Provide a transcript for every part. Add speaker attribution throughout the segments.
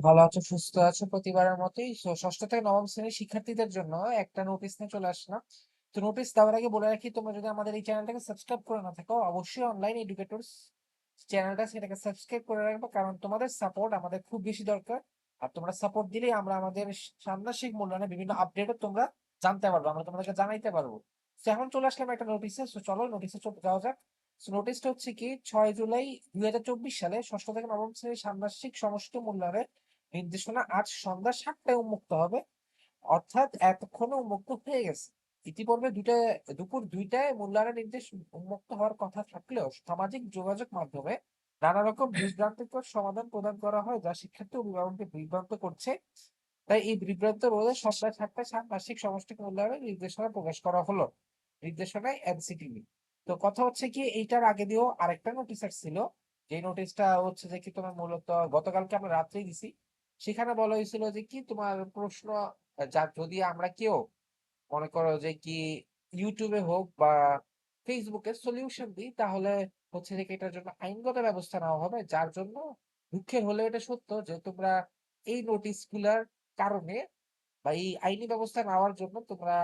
Speaker 1: ভালো আছো, সুস্থ আছো প্রতিবারের মতোই। সো ষষ্ঠ থেকে নবম শ্রেণির শিক্ষার্থীদের জন্য একটা নোটিশ নিয়ে চলে আসলাম। তো নোটিশ দেওয়ার আগে বলে রাখি তোমরা যদি আমাদের এই চ্যানেলটাকে সাবস্ক্রাইব করে না থাকো অবশ্যই অনলাইন এডুকেটরস চ্যানেলটা সেটাকে সাবস্ক্রাইব করে রাখব কারণ তোমাদের সাপোর্ট আমাদের খুব বেশি দরকার আর তোমরা সাপোর্ট দিলেই আমরা আমাদের সান্নাসিক মূল্যায়নে বিভিন্ন আপডেটও তোমরা জানতে পারব আমরা তোমাদেরকে জানাইতে পারব তো এখন চলে আসলাম একটা নোটিশে সো চলো চলে যাওয়া যাক নোটিশটা হচ্ছে কি ছয় জুলাই দুই হাজার চব্বিশ সালে ষষ্ঠ থেকে নবম শ্রেণির ষান্মাসিক সমষ্টি মূল্যায়নের নির্দেশনা আজ সন্ধ্যা সাতটায় উন্মুক্ত হবে। অর্থাৎ এতক্ষণে উন্মুক্ত হয়ে গেছে। ইতিপূর্বে দুইটা, দুপুর দুইটায় মূল্যায়নের নির্দেশ উন্মুক্ত হওয়ার কথা থাকলেও সামাজিক যোগাযোগ মাধ্যমে নানা রকম বিভ্রান্তিকর সমাধান প্রদান করা হয় যা শিক্ষার্থী অভিভাবককে বিভ্রান্ত করছে। তাই এই বিভ্রান্ত রোধে সন্ধ্যা সাতটায় ষান্মাসিক সমষ্টিক মূল্যায়নের নির্দেশনা প্রকাশ করা হলো। নির্দেশনায় এনসিটিভি তো কথা হচ্ছে কি, এইটার আগে দিয়েও আরেকটা নোটিশ আসছিল। যে নোটিশটা হচ্ছে যে কি তোমার মূলত গতকালকে আমরা রাত্রেই দিছি। সেখানে বলা হয়েছিল যে কি তোমার প্রশ্ন যা যদি আমরা কেউ মনে করো যে কি ইউটিউবে হোক বা ফেসবুকে সলিউশন দিই, তাহলে হচ্ছে যে এটার জন্য আইনগত ব্যবস্থা নেওয়া হবে, যার জন্য দুঃখের হলে এটা সত্য যে তোমরা এই নোটিশগুলার কারণে বা এই আইনি ব্যবস্থা নেওয়ার জন্য তোমরা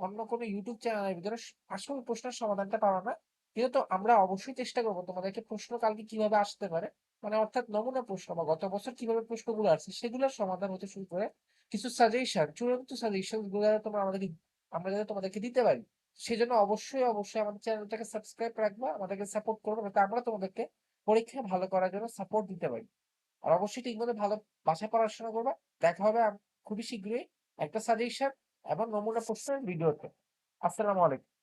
Speaker 1: অন্য কোনো ইউটিউব চ্যানেলের ভিতরে আসল প্রশ্নের সমাধানটা পাবা না। কিন্তু তো আমরা অবশ্যই চেষ্টা করব তোমাদেরকে প্রশ্ন কালকে কীভাবে আসতে পারে মানে অর্থাৎ নমুনা প্রশ্ন বা গত বছর কীভাবে প্রশ্নগুলো আসছে সেগুলোর সমাধান হতে শুরু করে কিছু সাজেশন চূড়ান্ত সাজেশনগুলো তোমরা আমাদেরকে, আমরা যাতে তোমাদেরকে দিতে পারি। সেজন্য অবশ্যই অবশ্যই আমাদের চ্যানেলটাকে সাবস্ক্রাইব রাখবা, আমাদেরকে সাপোর্ট করবে, যাতে আমরা তোমাদেরকে পরীক্ষায় ভালো করার জন্য সাপোর্ট দিতে পারি। আর অবশ্যই ঠিক ঠিকমতো ভালো বাসায় পড়াশোনা করবা। দেখা হবে খুবই শীঘ্রই একটা সাজেশন এবং নমুনা প্রশ্নের ভিডিওতে আসসালামু আলাইকুম।